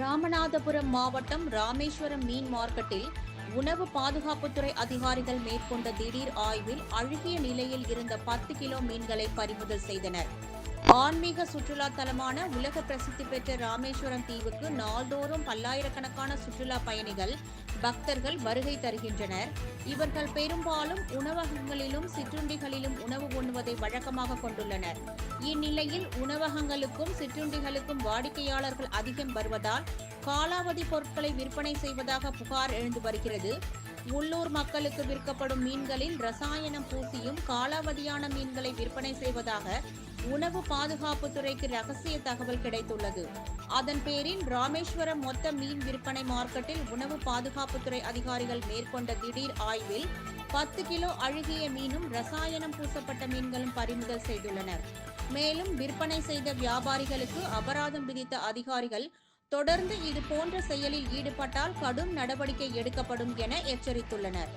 ராமநாதபுரம் மாவட்டம் ராமேஸ்வரம் மீன் மார்க்கெட்டில் உணவு பாதுகாப்புத்துறை அதிகாரிகள் மேற்கொண்ட திடீர் ஆய்வில் அழுகிய நிலையில் இருந்த பத்து கிலோ மீன்களை பறிமுதல் செய்தனர். ஆன்மீக சுற்றுலா தலமான உலக பிரசித்தி பெற்ற ராமேஸ்வரம் தீவுக்கு நாள்தோறும் பல்லாயிரக்கணக்கான சுற்றுலா பயணிகள் பக்தர்கள் வருகை தருகின்றனர். இவர்கள் பெரும்பாலும் உணவகங்களிலும் சிற்றுண்டிகளிலும் உணவு உண்ணுவதை வழக்கமாக கொண்டுள்ளனர். இந்நிலையில் உணவகங்களுக்கும் சிற்றுண்டிகளுக்கும் வாடிக்கையாளர்கள் அதிகம் வருவதால் காலாவதி பொருட்களை விற்பனை செய்வதாக புகார் எழுந்து வருகிறது. உள்ளூர் மக்களுக்கு விற்கப்படும் மீன்களில் ரசாயனம் பூசியும் காலாவதியான மீன்களை விற்பனை செய்வதாக உணவு பாதுகாப்புத்துறைக்கு ரகசிய தகவல் கிடைத்துள்ளது. அதன் பேரில் ராமேஸ்வரம் மொத்த மீன் விற்பனை மார்க்கெட்டில் உணவு பாதுகாப்புத்துறை அதிகாரிகள் மேற்கொண்ட திடீர் ஆய்வில் பத்து கிலோ அழுகிய மீனும் ரசாயனம் பூசப்பட்ட மீன்களும் பறிமுதல் செய்துள்ளனர். மேலும் விற்பனை செய்த வியாபாரிகளுக்கு அபராதம் விதித்த அதிகாரிகள் தொடர்ந்து இது போன்ற செயலில் ஈடுபட்டால் கடும் நடவடிக்கை எடுக்கப்படும் என எச்சரித்துள்ளனர்.